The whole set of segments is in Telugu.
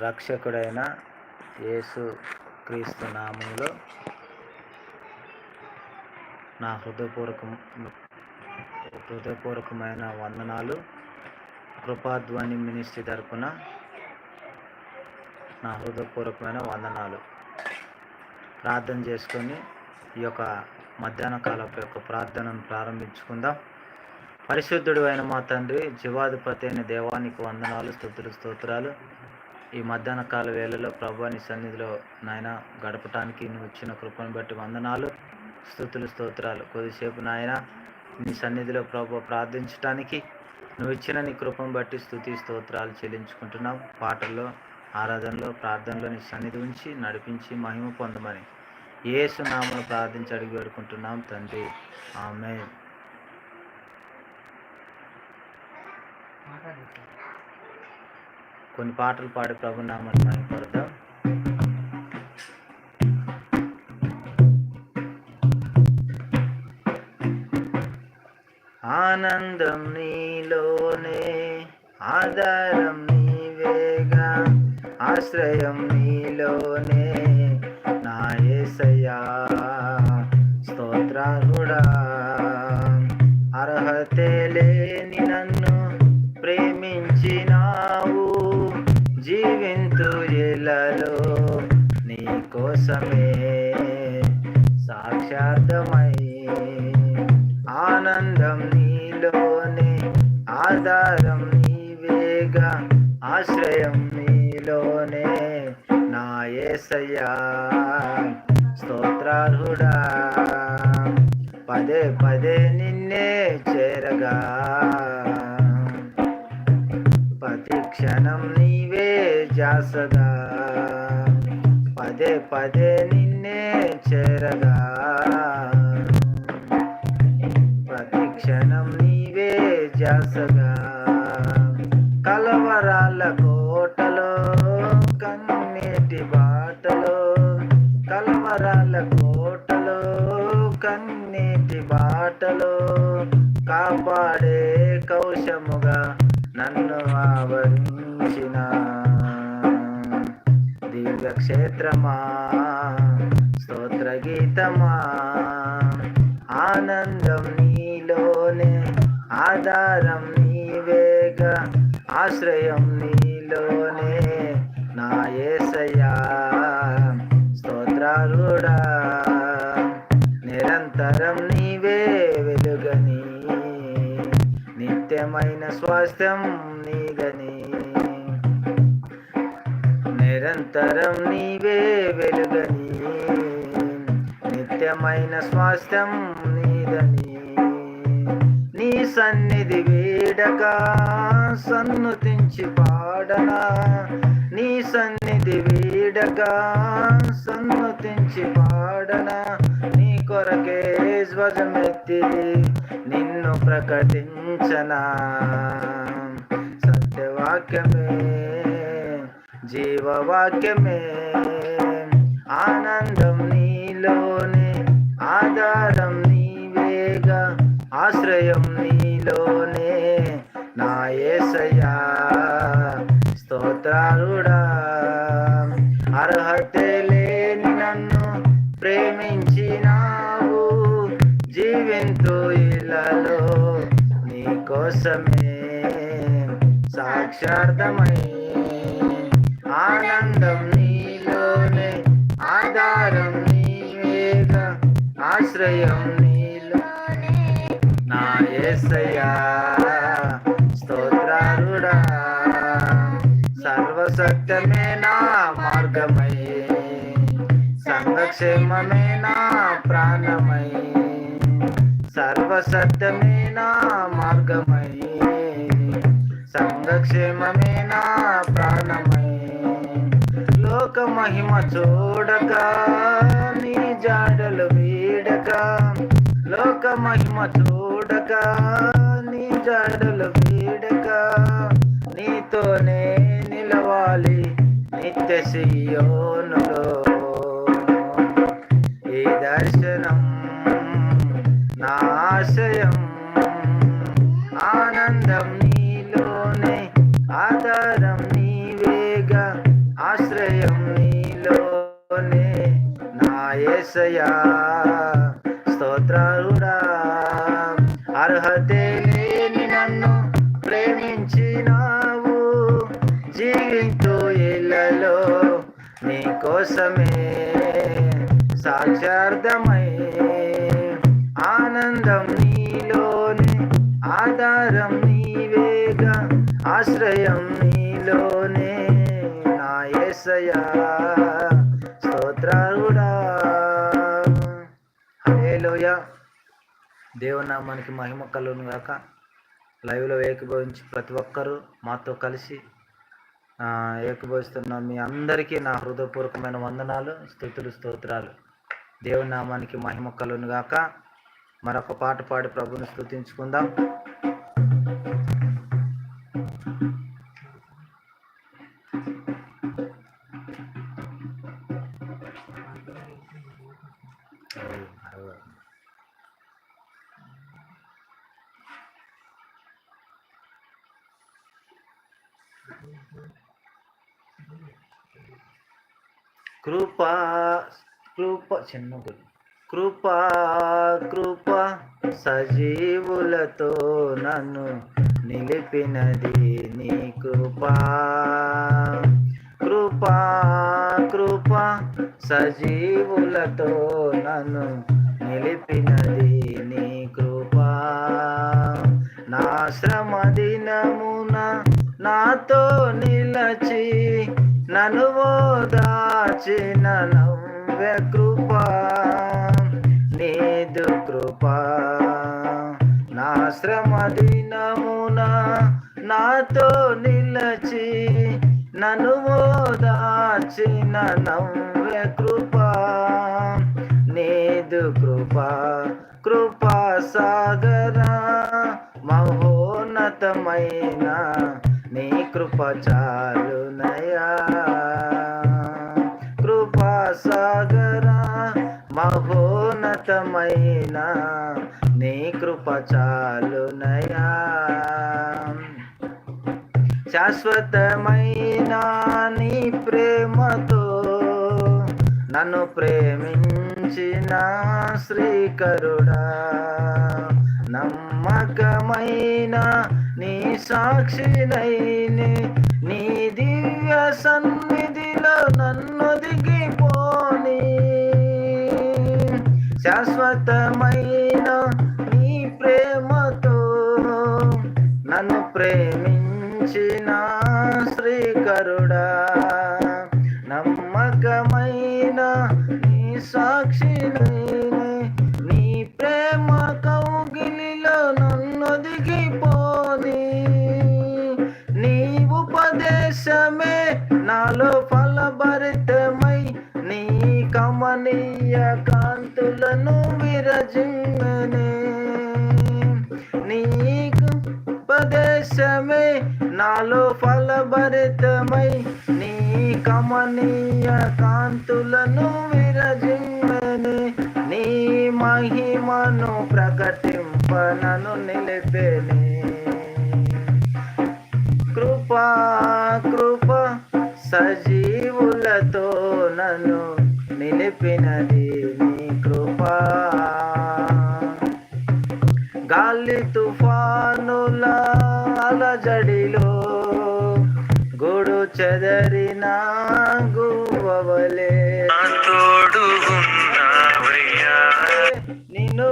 రక్షకుడైన యేసు క్రీస్తు నామంలో నా హృదయపూర్వక హృదయపూర్వకమైన వందనాలు. కృపాధ్వని మినిస్ట్రీ తరపున నా హృదయపూర్వకమైన వందనాలు. ప్రార్థన చేసుకొని ఈ యొక్క మధ్యాహ్న కాలపు యొక్క ప్రార్థనను ప్రారంభించుకుందాం. పరిశుద్ధుడు అయిన మా తండ్రి జీవాధిపతి అయిన దేవానికి వందనాలు స్థుతులు స్తోత్రాలు. ఈ మధ్యాహ్న కాల వేళలో ప్రభు నీ సన్నిధిలో నాయన గడపటానికి నువ్వు ఇచ్చిన కృపను బట్టి వందనాలు స్థుతులు స్తోత్రాలు. కొద్దిసేపు నాయన నీ సన్నిధిలో ప్రభు ప్రార్థించటానికి నువ్వు ఇచ్చిన నీ కృపను బట్టి స్థుతి స్తోత్రాలు చెల్లించుకుంటున్నాం. పాటల్లో ఆరాధనలో ప్రార్థనలో నీ సన్నిధి ఉంచి నడిపించి మహిమ పొందమని ఏసు నామను ప్రార్థించి అడిగి వేడుకుంటున్నాం తండ్రి. ఆమె కొన్ని పాటలు పాడి ప్రభు నామని ఆనందం నీలోనే ఆధారం నీవేగా ఆశ్రయం నీలోనే నా యేసయ్యా స్తోత్రారుడా అర్హతే లే ఇలలో నీ కోసమే సాక్షార్థమై ఆనందం నీలోనే ఆధారం నీవేగా ఆశ్రయం నీలోనే నా యేసయ్యా స్తోత్రార్హుడా పదే పదే నిన్నే చేరగా. ప్రతి క్షణం నీవే జాసగా. పదే పదే నిన్నే చేరగా. ప్రతి క్షణం నీవే జాసగా. కలవరాల కోటలో కన్నీటి బాటలో కలవరాల క్షేత్రమా? స్తోత్ర గీతమా ఆనందం నీలోనే ఆధారం నీవేగా ఆశ్రయం నీలోనే నా యేసయ్యా స్తోత్రారుడా నిరంతరం నీవే వెలుగని నిత్యమైన స్వాస్థ్యం నిరంతరం నీవే వెలుగని నిత్యమైన స్వాస్థ్యం నీదని. నీ సన్నిధి వేడక సన్నుతించి పాడనా. నీ సన్నిధి వీడక సన్నుతించి పాడనా. నీ కొరకే ధ్వజమెత్తి నిన్ను ప్రకటించనా. సత్యవాక్యమే జీవవాక్యమే. ఆనందం నీలోనే ఆధారం నీవేగా ఆశ్రయం నీలోనే. నా యేసయ్యా స్తోత్రారుడా అర్హత లేని నన్ను ప్రేమించినావు జీవింతు ఇలలో నీ కోసమే సాక్షార్థమై ఆనందం నీలోనే ఆధారం నీవేగా ఆశ్రయం నీలోనే. నా యేసయ్యా స్తోత్రారుడా సర్వసత్యమే నా మార్గమై సంగక్షేమమే నా ప్రాణమై సర్వసత్యమే నా మార్గమై సంగక్షేమమే నా ప్రాణమై. లోక మహిమ చూడక నీ జాడలు వీడక. లోక మహిమ చూడక నీ జాడలు వీడక. నీతోనే నిలవాలి నిత్య సియోనులు ఏసయ్యా స్తోత్రుడా అర్హతే లేని నన్ను ప్రేమించినావు. జీవింతు ఇళ్ళలో నీ కోసమే సాక్షార్థమై ఆనందం నీలోనే ఆధారం నీవేగా ఆశ్రయం నీలోనే నా ఏసయా దేవుని నామానికి మహిమ కలుగును గాక. లైవ్లో ఏకీభవించి ప్రతి ఒక్కరూ మాతో కలిసి ఆ, ఏకీభవిస్తున్న మీ అందరికీ నా హృదయపూర్వకమైన వందనాలు స్థుతులు స్తోత్రాలు. దేవుని నామానికి మహిమ కలుగును గాక. మరొక పాట పాడి ప్రభుని స్థుతించుకుందాం కృపా కృప చిన్న కృపా కృప సజీవులతో నన్ను నిలిపినది నీ కృపా. కృపా కృప సజీవులతో నన్ను నిలిపినది నీ కృపా. నా శ్రమ దినమున నాతో నిలచి నన్ను దాచిన నవ్వె కృప నీదు కృప. నా శ్రమ దినమున నాతో నిలచి నన్ను దాచిన నవ్వె కృప నీదు కృప. కృపా సాగరా మహోన్నతమైన నీ కృప చాలునయా కృపా సాగరా మహోన్నతమైన. నీ కృప చాలునయా శాశ్వతమైన నీ ప్రేమతో నన్ను ప్రేమించిన శ్రీకరుడా నమ్మకమైన నీ సాక్షినైని నీ దివ్య సన్నిధిలో నన్ను దిగిపోని. శాశ్వతమైన నీ ప్రేమతో నన్ను ప్రేమించిన శ్రీకరుడా నమ్మకమైన నీ సాక్షిని ఉపదేశమే నాలో ఫలభరితమై నీ కమనీయ కాంతులను విరజిమ్మనే నీకు ఉపదేశమే నాలో ఫలభరితమై నీ కమనీయ కాంతులను విరజిమ్మనే నీ మహిమను ప్రకటింపనను నిలిపెనే. కృపా సజీవులతో నన్ను నిలిపినది నీ కృపా. గాలి తుఫానుల అలజడిలో గూడు చెదరిన గువ్వవలే. తోడు నిన్ను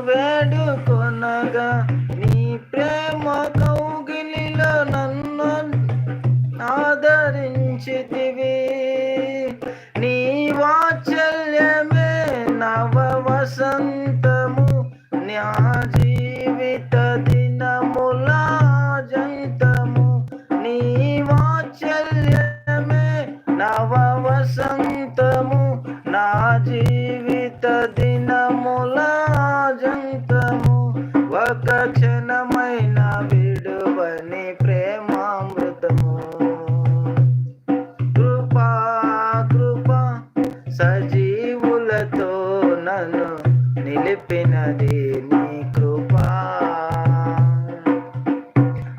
నిలిపినది నీ కృప.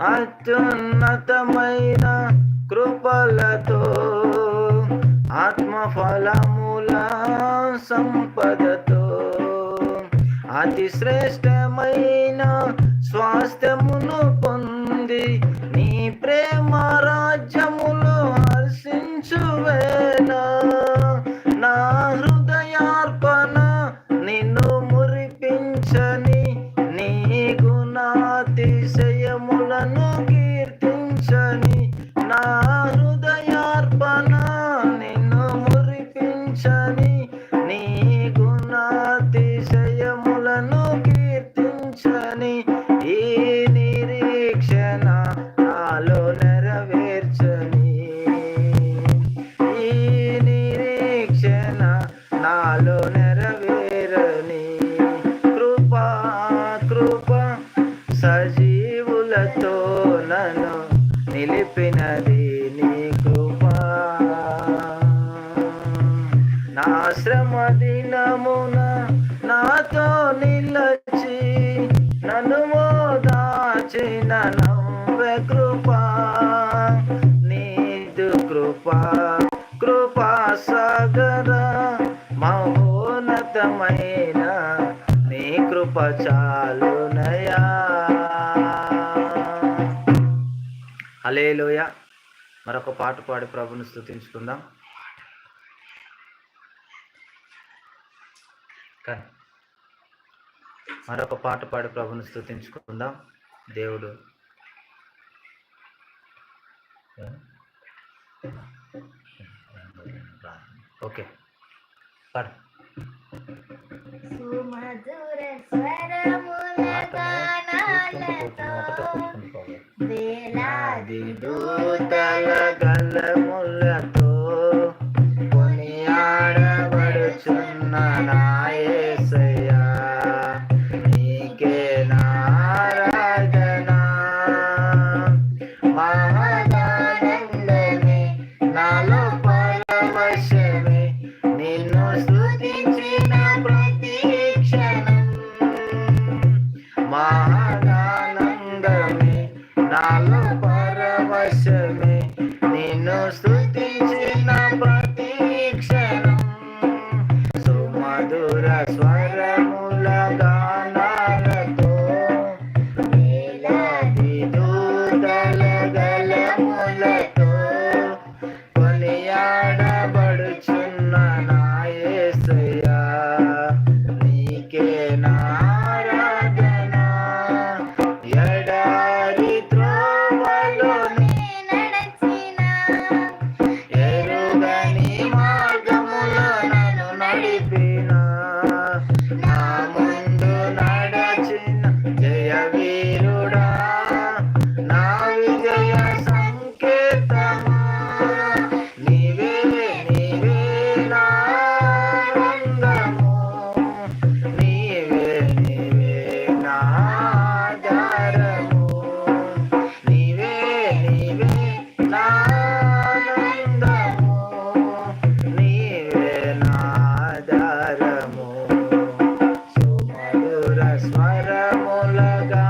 అత్యున్నతమైన కృపలతో ఆత్మఫలముల సంపదతో అతి శ్రేష్టమైన స్వాస్థ్యమును పొంది నీ ప్రేమ రాజ్యములు కృప చాలునయా. అలేలోయ మరొక పాట పాడి ప్రభుని స్థుతించుకుందాం మరొక పాట పాడి ప్రభుని స్థుతించుకుందాం దేవుడు. ఓకే. పాడు सुमधुर स्वर मुलगानालतो वेलादि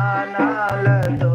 மரமுலகானாலதோ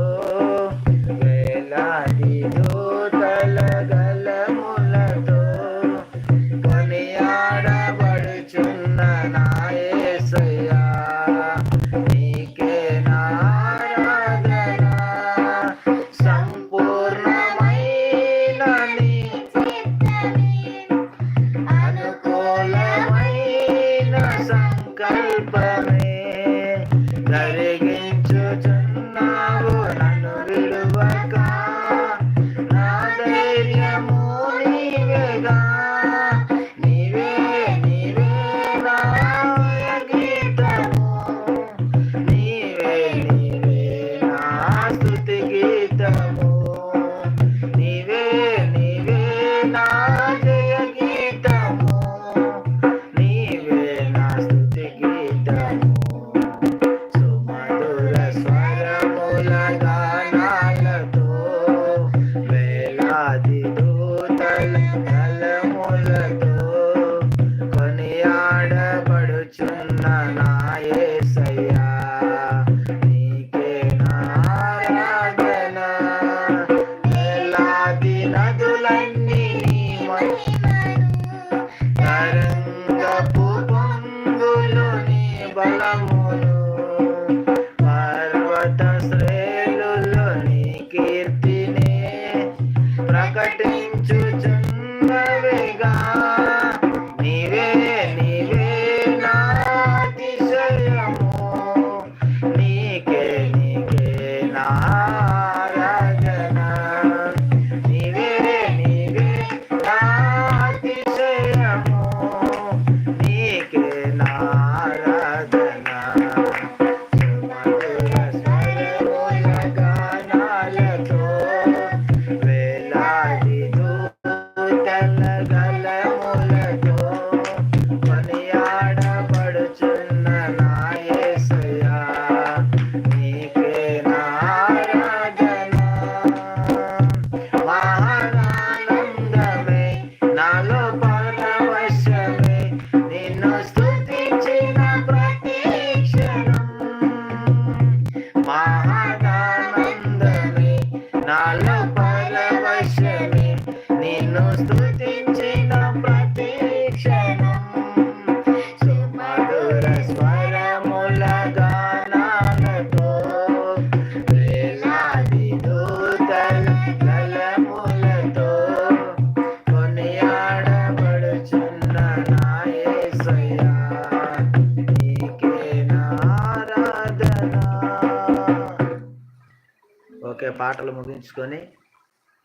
ఓకే పాటలు ముగించుకొని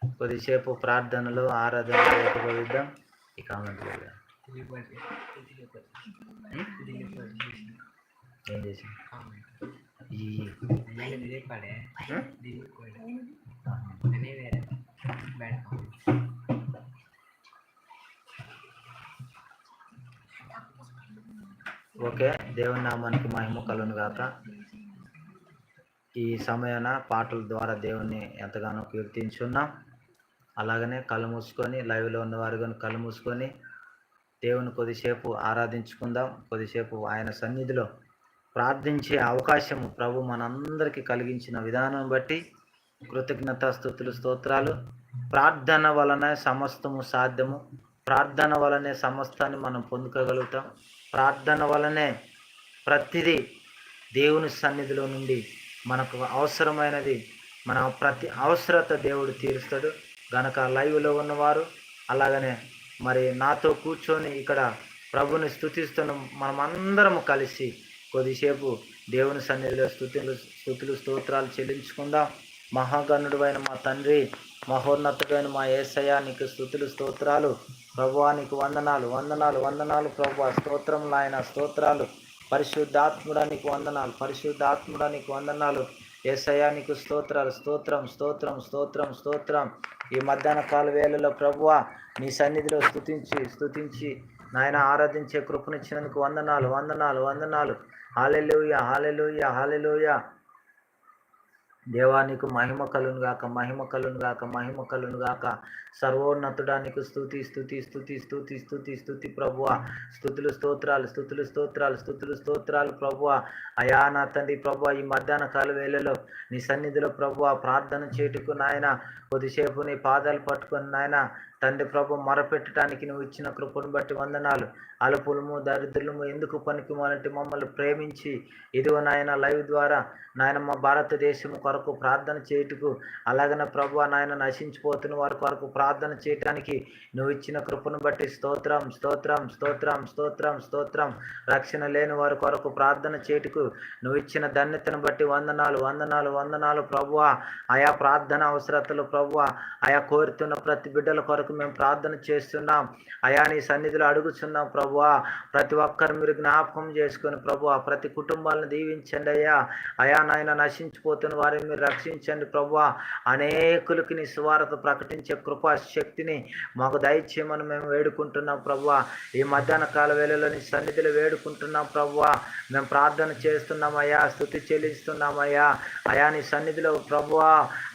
కొద్దిసేపు ప్రార్థనలు ఆరాధనలు ఏకీభవిద్దాం ఈ కామెంట్ ఏం చేసి ఓకే దేవుని నామానికి మహిమ కలును గాక. ఈ సమయాన పాటల ద్వారా దేవుణ్ణి ఎంతగానో కీర్తించున్నాం. అలాగనే కళ్ళు మూసుకొని లైవ్లో ఉన్నవారు కానీ కళ్ళు మూసుకొని దేవుని కొద్దిసేపు ఆరాధించుకుందాం. కొద్దిసేపు ఆయన సన్నిధిలో ప్రార్థించే అవకాశం ప్రభు మనందరికీ కలిగించిన విధానం బట్టి కృతజ్ఞత స్థుతులు స్తోత్రాలు. ప్రార్థన వలన సమస్తము సాధ్యము. ప్రార్థన వలనే సమస్తాన్ని మనం పొందుకోగలుగుతాం. ప్రార్థన వలనే ప్రతిదీ దేవుని సన్నిధిలో నుండి మనకు అవసరమైనది. మన ప్రతి అవసరత దేవుడు తీరుస్తాడు. గనక లైవ్లో ఉన్నవారు అలాగనే మరి నాతో కూర్చొని ఇక్కడ ప్రభుని స్థుతిస్తున్న మనమందరం కలిసి కొద్దిసేపు దేవుని సన్నిధిలో స్థుతులు స్థుతులు స్తోత్రాలు చెల్లించుకుందాం. మహాగణుడువైన మా తండ్రి మహోన్నతుడైన మా ఏసయ్య నీకు స్థుతులు స్తోత్రాలు. ప్రభువా నీకు వందనాలు వందనాలు వందనాలు. ప్రభు స్తోత్రములు ఆయన స్తోత్రాలు. పరిశుద్ధాత్ముడానికి వందనాలు. పరిశుద్ధాత్ముడానికి వందనాలు. ఏసయానికి స్తోత్రాలు. స్తోత్రం స్తోత్రం స్తోత్రం స్తోత్రం. ఈ మధ్యాహ్న కాల వేళలో ప్రభువ నీ సన్నిధిలో స్థుతించి స్థుతించి నాయన ఆరాధించే కృపనిచ్చినందుకు వందనాలు వందనాలు వందనాలు. Hallelujah hallelujah hallelujah. దేవా నీకు మహిమ కలును గాక మహిమ కలును గాక మహిమ కలును గాక. సర్వోన్నతుడా నీకు స్థుతి స్తుతి స్థుతి స్థుతి స్థుతి స్థుతి ప్రభువ. స్థుతులు స్తోత్రాలు స్థుతులు స్తోత్రాలు స్థుతులు స్తోత్రాలు ప్రభువ. అయా నా తండ్రి ప్రభువ ఈ మధ్యాహ్న కాల వేళలో నీ సన్నిధిలో ప్రభువ ప్రార్థన చేటుకు నాయన కొద్దిసేపు నీ పాదాలు పట్టుకుని నాయన తండ్రి ప్రభు మొరపెట్టడానికి నువ్వు ఇచ్చిన కృపను బట్టి వందనాలు. అలుపులము దరిద్రులము ఎందుకు పనికి మమ్మల్ని ప్రేమించి ఇదిగో నాయన లైవ్ ద్వారా నాయన మా భారతదేశం కొరకు ప్రార్థన చేయుటకు అలాగనే ప్రభు నాయన నశించిపోతున్న వారి కొరకు ప్రార్థన చేయటానికి నువ్వు ఇచ్చిన కృపను బట్టి స్తోత్రం స్తోత్రం స్తోత్రం స్తోత్రం స్తోత్రం. రక్షణ లేని వారి కొరకు ప్రార్థన చేయుటకు నువ్వు ఇచ్చిన ధన్యతను బట్టి వందనాలు వందనాలు వందనాలు ప్రభువ ఆయా ప్రార్థన అవసరతలు ప్రభువ ఆయా కోరుతున్న ప్రతి బిడ్డల కొరకు మేము ప్రార్థన చేస్తున్నాం. అయా నీ సన్నిధిలో అడుగుతున్నాం ప్రభు ప్రతి ఒక్కరు మీరు జ్ఞాపకం చేసుకొని ప్రభు ప్రతి కుటుంబాలను దీవించండి అయ్యా. అయా నాయన నశించిపోతున్న వారిని మీరు రక్షించండి ప్రభు. అనేకులకి నీ ప్రకటించే కృపా శక్తిని మాకు దయచేయమని మేము వేడుకుంటున్నాం ప్రభు. ఈ మధ్యాహ్న కాల వేళలో నీ సన్నిధిలో వేడుకుంటున్నాం ప్రభు. మేము ప్రార్థన చేస్తున్నామయ్యా స్థుతి చెల్లిస్తున్నామయ్యా అయా నీ సన్నిధిలో ప్రభు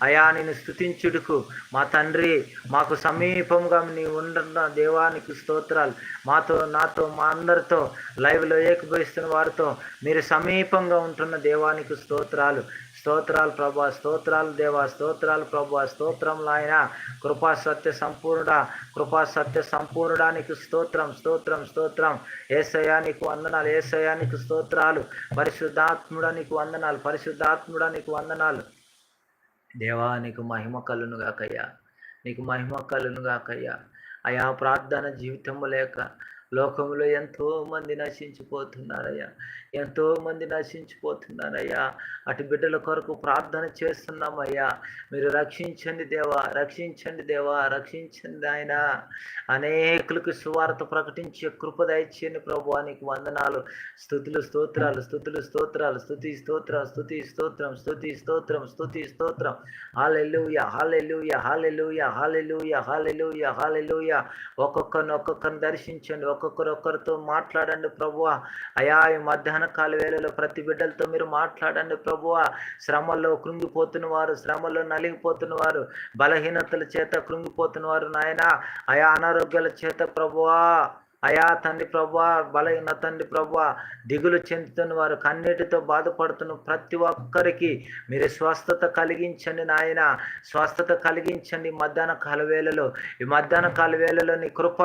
అయా నేను స్థుతించుడుకు మా తండ్రి మాకు సమీపంగా నీ ఉండ దేవానికి స్తోత్రాలు. మాతో నా నాతో మా అందరితో లైవ్లో ఏకీభవిస్తున్న వారితో మీరు సమీపంగా ఉంటున్న దేవానికి స్తోత్రాలు. స్తోత్రాలు ప్రభా స్తోత్రాలు దేవా స్తోత్రాలు ప్రభా స్తోత్రంలో ఆయన కృపా సత్య సంపూర్ణ కృపా సత్య సంపూర్ణానికి స్తోత్రం స్తోత్రం స్తోత్రం. ఏసయానికి వందనాలు. ఏసయానికి స్తోత్రాలు. పరిశుద్ధాత్ముడానికి వందనాలు. పరిశుద్ధాత్ముడానికి వందనాలు. దేవా నీకు మహిమ కలును గాకయ్యా. నీకు మహిమ కలును గాకయ్యా. అయా ప్రార్థన జీవితము లేక లోకంలో ఎంతో మంది నశించిపోతున్నారయ్యా. ఎంతో మంది నశించిపోతున్నారయ్యా. అటు బిడ్డల కొరకు ప్రార్థన చేస్తున్నామయ్యా. మీరు రక్షించండి దేవా రక్షించండి దేవా రక్షించండి ఆయన. అనేకులకు సువార్త ప్రకటించే కృప దయచేయండి ప్రభు. నీకు వందనాలు. స్థుతులు స్తోత్రాలు స్థుతులు స్తోత్రాలు. స్థుతి స్తోత్రం స్థుతి స్తోత్రం స్థుతి స్తోత్రం స్థుతి స్తోత్రం. Hallelujah hallelujah hallelujah hallelujah hallelujah hallelujah ఒక్కొక్కరిని ఒక్కొక్కరిని దర్శించండి. ఒక్కొక్కరు ఒక్కరితో మాట్లాడండి ప్రభువ. అయా ఈ మధ్యాహ్న కాల వేళలో ప్రతి బిడ్డలతో మీరు మాట్లాడండి ప్రభువ. శ్రమల్లో కృంగిపోతున్న వారు శ్రమల్లో నలిగిపోతున్న వారు బలహీనతల చేత కృంగిపోతున్న వారు నాయన. అయా అనారోగ్యాల చేత ప్రభువా. అయా తండ్రి ప్రభా బలహీన తండ్రి ప్రభా దిగులు చెందుతున్న వారు కన్నీటితో బాధపడుతున్న ప్రతి ఒక్కరికి మీరు స్వస్థత కలిగించండి నాయన. స్వస్థత కలిగించండి మధ్యాహ్న కాల వేళలో. ఈ మధ్యాహ్న కాల నీ కృప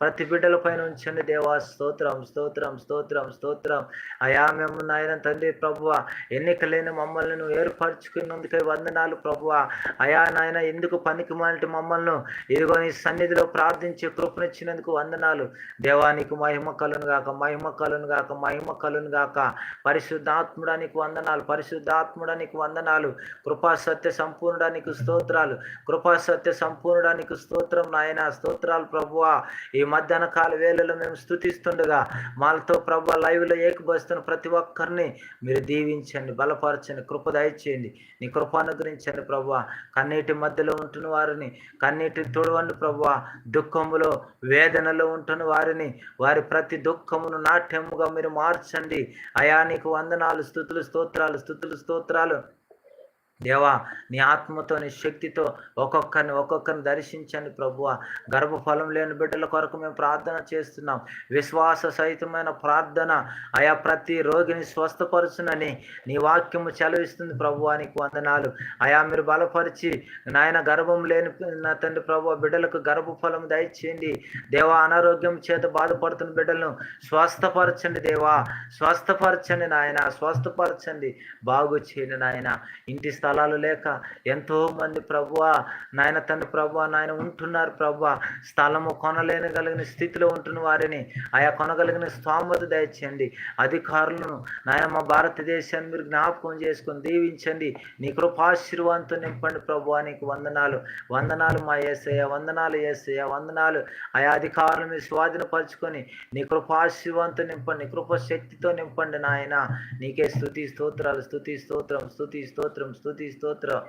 ప్రతి బిడ్డల పైన ఉంచండి దేవా. స్తోత్రం స్తోత్రం స్తోత్రం స్తోత్రం. అయా మేము నాయన తండ్రి ప్రభువ ఎన్నిక లేని మమ్మల్ని నువ్వు ఏర్పరచుకున్నందుకే వందనాలు ప్రభువ. అయా నాయన ఎందుకు పనికి మాలిటి మమ్మల్ని? ఇదిగో నీ సన్నిధిలో ప్రార్థించి కృపనిచ్చినందుకు వందనాలు. దేవానికి మహిమ కలును గాక మహిమ కలును గాక మహిమ కలును గాక. పరిశుద్ధాత్ముడానికి వందనాలు. పరిశుద్ధాత్ముడానికి వందనాలు. కృపా సత్య సంపూర్ణడానికి స్తోత్రాలు. కృపా సత్య సంపూర్ణడానికి స్తోత్రం నాయన. స్తోత్రాలు ప్రభువ. ఈ మధ్యాహ్న కాల వేళలో మేము స్థుతిస్తుండగా మాలతో ప్రభు లైవ్లో ఏకబోస్తున్న ప్రతి ఒక్కరిని మీరు దీవించండి బలపరచండి కృప దయచేయండి. నీ కృప అనుగ్రహించండి ప్రభు. కన్నీటి మధ్యలో ఉంటున్న వారిని కన్నీటి తొడవండి ప్రభు. దుఃఖములో వేదనలో ఉంటున్న వారిని వారి ప్రతి దుఃఖమును నాట్యముగా మీరు మార్చండి. అయా నీకు వందనాలు స్థుతులు స్తోత్రాలు స్థుతులు స్తోత్రాలు. దేవా నీ ఆత్మతో నీ శక్తితో ఒక్కొక్కరిని ఒక్కొక్కరిని దర్శించండి ప్రభువ. గర్భఫలం లేని బిడ్డల కొరకు మేము ప్రార్థన చేస్తున్నాం. విశ్వాస సహితమైన ప్రార్థన ఆయా ప్రతి రోగిని స్వస్థపరచునని నీ వాక్యము చెలవిస్తుంది ప్రభువా నీకు వందనాలు. ఆయా మీరు బలపరిచి నాయన గర్భం లేని నా తండ్రి ప్రభు బిడ్డలకు గర్భఫలం దయచేయండి. దేవా అనారోగ్యం చేత బాధపడుతున్న బిడ్డలను స్వస్థపరచండి దేవా. స్వస్థపరచండి నాయన స్వస్థపరచండి. బాగు చేయండి నాయన. ఇంటి స్థలాలు లేక ఎంతో మంది ప్రభువా నాయన తండ్రి ప్రభువా నాయన ఉంటున్నారు ప్రభు స్థలము కొనలేని కలిగిన స్థితిలో ఉంటున్న వారిని ఆయా కొనగలిగిన స్థామత దయచేయండి. అధికారులను నాయన మా భారతదేశాన్ని మీరు జ్ఞాపకం చేసుకొని దీవించండి. నీ కృపాశీర్వాదంతో నింపండి ప్రభువా. నీకు వందనాలు. వందనాలు మా ఏసయ్య. వందనాలు ఏసయ్య. వందనాలు. ఆయా అధికారులు మీరు స్వాధీనపరచుకొని నీ కృపాశీర్వాదంతో నింపండి. కృపశక్తితో నింపండి నాయన. నీకే స్థుతి స్తోత్రాలు స్థుతి స్తోత్రం స్థుతి స్తోత్రం స్థుతి స్తోత్రం.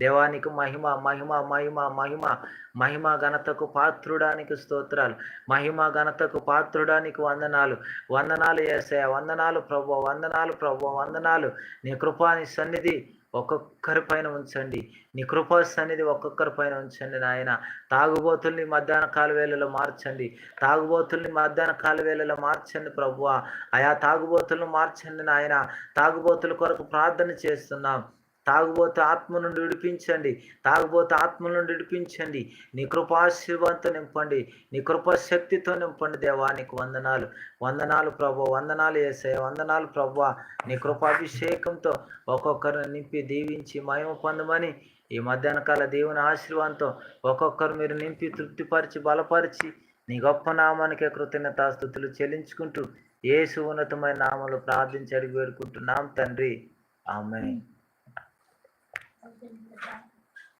దేవానికి మహిమ మహిమ మహిమ మహిమ మహిమ ఘనతకు పాత్రుడానికి స్తోత్రాలు. మహిమ ఘనతకు పాత్రుడానికి వందనాలు. వందనాలు వేసే వందనాలు ప్రభు వందనాలు ప్రభు వందనాలు. నీ కృపాని సన్నిధి ఒక్కొక్కరి పైన ఉంచండి. నీ కృపా సన్నిధి ఒక్కొక్కరి పైన ఉంచండి నాయన. తాగుబోతుల్ని మధ్యాహ్న కాలువేలలో మార్చండి. తాగుబోతుల్ని మధ్యాహ్న కాలువేలలో మార్చండి ప్రభువ. ఆయా తాగుబోతులను మార్చండి నాయన. తాగుబోతుల కొరకు ప్రార్థన చేస్తున్నాం. తాగుబోతు ఆత్మ నుండి విడిపించండి. తాగుబోతు ఆత్మ నుండి విడిపించండి. నీ కృపాశీర్వాదంతో నింపండి. నీ కృపాశక్తితో నింపండి దేవా. నీకు వందనాలు. వందనాలు ప్రభు. వందనాలు వేసే వందనాలు ప్రభు. నీ కృపాభిషేకంతో ఒక్కొక్కరిని నింపి దీవించి మహిమ పొందమని ఈ మధ్యాహ్న కాల దేవుని ఆశీర్వాదంతో ఒక్కొక్కరు మీరు నింపి తృప్తిపరిచి బలపరిచి నీ గొప్ప నామానికే కృతజ్ఞతాస్థుతులు చెల్లించుకుంటూ ఏసు ఉన్నతమైన నామలు ప్రార్థించి అడిగి వేడుకుంటున్నాం తండ్రి. ఆమె